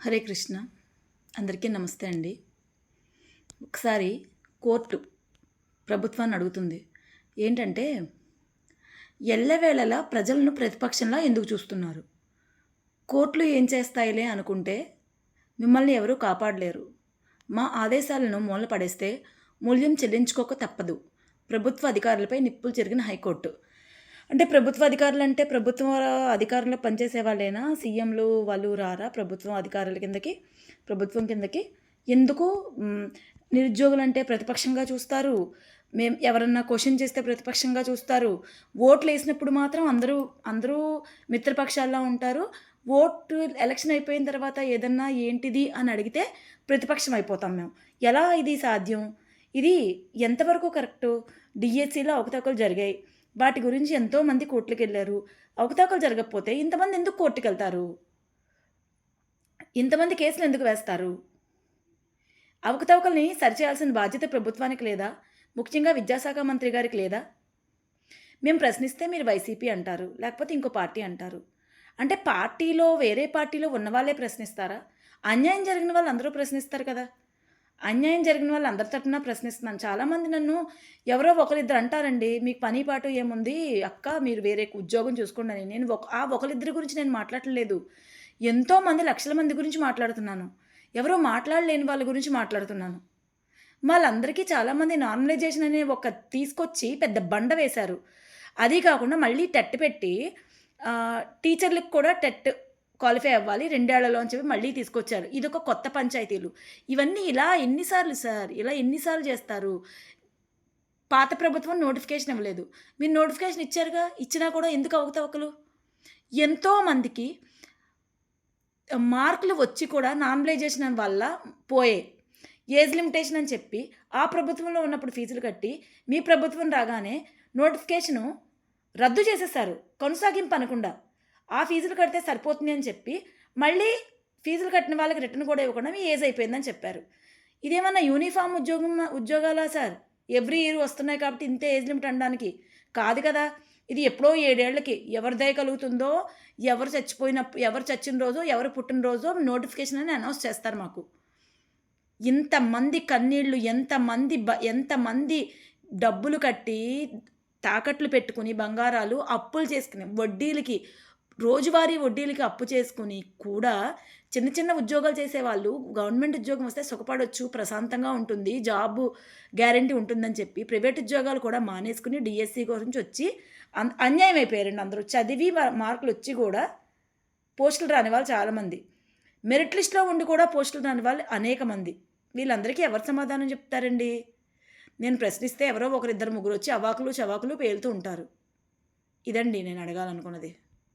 హరే కృష్ణ. అందరికీ నమస్తే అండి. ఒకసారి కోర్టు ప్రభుత్వాన్ని అడుగుతుంది ఏంటంటే ఎల్లవేళలా ప్రజలను ప్రతిపక్షంలా ఎందుకు చూస్తున్నారు? కోర్టులు ఏం చేస్తాయిలే అనుకుంటే మిమ్మల్ని ఎవరూ కాపాడలేరు. మా ఆదేశాలను మూల పడేస్తే మూల్యం చెల్లించుకోక తప్పదు. ప్రభుత్వ అధికారులపై నిప్పులు జరిగిన హైకోర్టు. అంటే ప్రభుత్వ అధికారులు అంటే ప్రభుత్వ అధికారులు పనిచేసే వాళ్ళేనా? సీఎంలు వాళ్ళు రారా ప్రభుత్వం అధికారుల కిందకి ప్రభుత్వం కిందకి? ఎందుకు? నిరుద్యోగులు అంటే ప్రతిపక్షంగా చూస్తారు. మేము ఎవరన్నా క్వశ్చన్ చేస్తే ప్రతిపక్షంగా చూస్తారు. ఓట్లు వేసినప్పుడు మాత్రం అందరూ అందరూ మిత్రపక్షాల్లో ఉంటారు. ఓటు ఎలక్షన్ అయిపోయిన తర్వాత ఏదన్నా ఏంటిది అని అడిగితే ప్రతిపక్షం అయిపోతాం మేము. ఎలా ఇది సాధ్యం? ఇది ఎంతవరకు కరెక్టు? డిఎస్సిలో అవకతవకలు జరిగాయి. వాటి గురించి ఎంతోమంది కోర్టులకు వెళ్ళారు. అవకతవకలు జరగకపోతే ఇంతమంది ఎందుకు కోర్టుకు వెళ్తారు? ఇంతమంది కేసులు ఎందుకు వేస్తారు? అవకతవకల్ని సరిచేయాల్సిన బాధ్యత ప్రభుత్వానికి లేదా? ముఖ్యంగా విద్యాశాఖ మంత్రి గారికి లేదా? మేము ప్రశ్నిస్తే మీరు వైసీపీ అంటారు లేకపోతే ఇంకో పార్టీ అంటారు. అంటే పార్టీలో వేరే పార్టీలో ఉన్న వాళ్ళే ప్రశ్నిస్తారా? అన్యాయం జరిగిన వాళ్ళు అందరూ ప్రశ్నిస్తారు కదా. అన్యాయం జరిగిన వాళ్ళు అందరి తరఫున ప్రశ్నిస్తున్నాను. చాలామంది నన్ను ఎవరో ఒకరిద్దరు అంటారండి మీకు పని పాటు ఏముంది? అక్క మీరు వేరే ఉద్యోగం చూసుకోండి నేను ఒక ఆ ఒకరిద్దరి గురించి నేను మాట్లాడలేదు ఎంతోమంది లక్షల మంది గురించి మాట్లాడుతున్నాను. ఎవరో మాట్లాడలేని వాళ్ళ గురించి మాట్లాడుతున్నాను. వాళ్ళందరికీ చాలామంది నార్మలైజేషన్ అనే ఒక తీసుకొచ్చి పెద్ద బండ వేశారు. అది కాకుండా మళ్ళీ టెట్ పెట్టి టీచర్లకు కూడా టెట్ క్వాలిఫై అవ్వాలి రెండేళ్ళలో అని చెప్పి మళ్ళీ తీసుకొచ్చారు. ఇది ఒక కొత్త పంచాయతీలు. ఇవన్నీ ఇలా ఎన్నిసార్లు సార్ ఇలా ఎన్నిసార్లు చేస్తారు? పాత ప్రభుత్వం నోటిఫికేషన్ ఇవ్వలేదు. మీరు నోటిఫికేషన్ ఇచ్చారుగా? ఇచ్చినా కూడా ఎందుకు అవకతవకలు? ఎంతోమందికి మార్కులు వచ్చి కూడా నామినలైజేషన్ వల్ల పోయే ఏజ్ లిమిటేషన్ అని చెప్పి ఆ ప్రభుత్వంలో ఉన్నప్పుడు ఫీజులు కట్టి మీ ప్రభుత్వం రాగానే నోటిఫికేషను రద్దు చేసేసారు కొనసాగింపు అనకుండా. ఆ ఫీజులు కడితే సరిపోతుంది అని చెప్పి మళ్ళీ ఫీజులు కట్టిన వాళ్ళకి రిటర్న్ కూడా ఇవ్వకుండా మీ ఏజ్ అయిపోయిందని చెప్పారు. ఇదేమన్నా యూనిఫామ్ ఉద్యోగం ఉద్యోగాలా సార్? ఎవ్రీ ఇయర్ వస్తున్నాయి కాబట్టి ఇంత ఏజ్ లిమిట్ అనడానికి. కాదు కదా ఇది ఎప్పుడో ఏడేళ్ళకి ఎవరి దయ కలుగుతుందో ఎవరు చచ్చిపోయిన ఎవరు చచ్చిన రోజో ఎవరు పుట్టినరోజో నోటిఫికేషన్ అని అనౌన్స్ చేస్తారు మాకు. ఇంతమంది కన్నీళ్ళు ఎంతమంది బ ఎంతమంది డబ్బులు కట్టి తాకట్లు పెట్టుకుని బంగారాలు అప్పులు చేసుకుని వడ్డీలకి రోజువారీ వడ్డీలకి అప్పు చేసుకుని కూడా చిన్న చిన్న ఉద్యోగాలు చేసేవాళ్ళు గవర్నమెంట్ ఉద్యోగం వస్తే సుఖపడవచ్చు ప్రశాంతంగా ఉంటుంది జాబ్ గ్యారంటీ ఉంటుందని చెప్పి ప్రైవేట్ ఉద్యోగాలు కూడా మానేసుకుని డిఎస్సి గురించి వచ్చి అన్- అన్యాయం అయిపోయారండి అందరూ. చదివి మార్కులు వచ్చి కూడా పోస్టులు రాని వాళ్ళు చాలామంది. మెరిట్ లిస్ట్లో ఉండి కూడా పోస్టులు రాని వాళ్ళు అనేక మంది. వీళ్ళందరికీ ఎవరు సమాధానం చెప్తారండి? నేను ప్రశ్నిస్తే ఎవరో ఒకరిద్దరు ముగ్గురు వచ్చి అవాకులు చవాకులు పేలుతూ ఉంటారు. ఇదండి నేను అడగాలనుకున్నది.